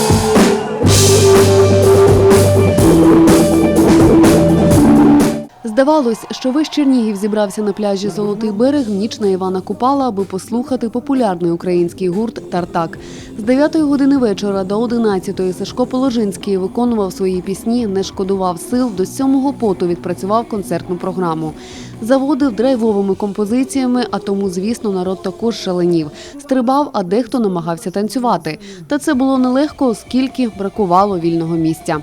Ooh. Здавалось, що весь Чернігів зібрався на пляжі Золотий берег в ніч на Івана Купала, аби послухати популярний український гурт Тартак. З 9 години вечора до 11 Сашко Положинський виконував свої пісні, не шкодував сил, до сьомого поту відпрацював концертну програму. Заводив драйвовими композиціями, а тому, звісно, народ також шаленів. Стрибав, а дехто намагався танцювати. Та це було нелегко, оскільки бракувало вільного місця.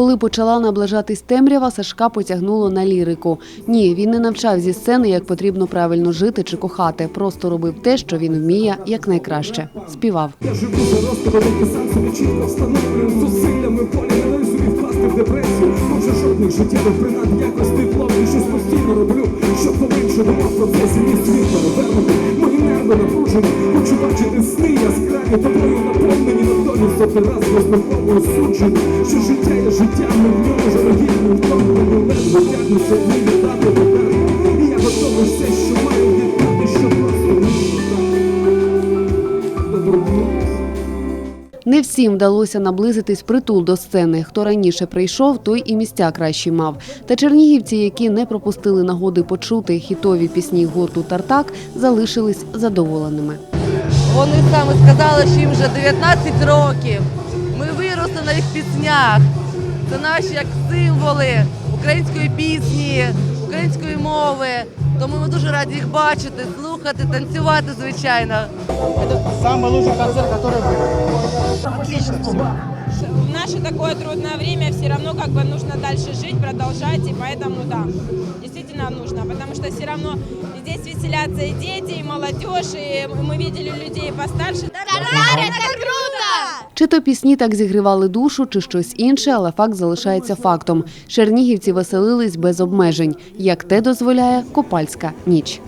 Коли почала наближатись темрява, Сашка потягнуло на лірику. Ні, він не навчав зі сцени, як потрібно правильно жити чи кохати. Просто робив те, що він вміє якнайкраще. Співав. Я живу за розповідки, сам собі чітко встановлюю зусиллями полі не даю собі впасти в депресію. Може жодних життєвих принад якось тепло і щось постійно роблю, щоб по-іншому в процесі мій світ перевернути. Мої нерви напружені, хочу бачити сни яскраві, тобою наповнені сотни раз розмірковую суджені, що життя є життя, ми в ньому жалюгідні, втомлені ледве тягнуться дні віддати тебе. І я готовий все, що маю віддати, що просто не Добродіяльність. Не всім вдалося наблизитись притул до сцени. Хто раніше прийшов, той і місця кращі мав. Та чернігівці, які не пропустили нагоди почути хітові пісні гурту Тартак, залишились задоволеними. Вони саме сказали, що їм вже 19 років. Ми виросли на їх піснях. Це наші як символи української пісні, української мови. Тому ми дуже раді їх бачити, слухати, танцювати, звичайно. Самый лучший концерт, который был. в наше такое трудное время все равно как бы нужно дальше жить, продолжать, и поэтому да, действительно нужно, потому что все равно здесь веселятся и дети, и молодежь, и мы видели людей постарше. Чи то пісні так зігрівали душу, чи щось інше, але факт залишається фактом. Чернігівці веселились без обмежень, як те дозволяє Копальська ніч.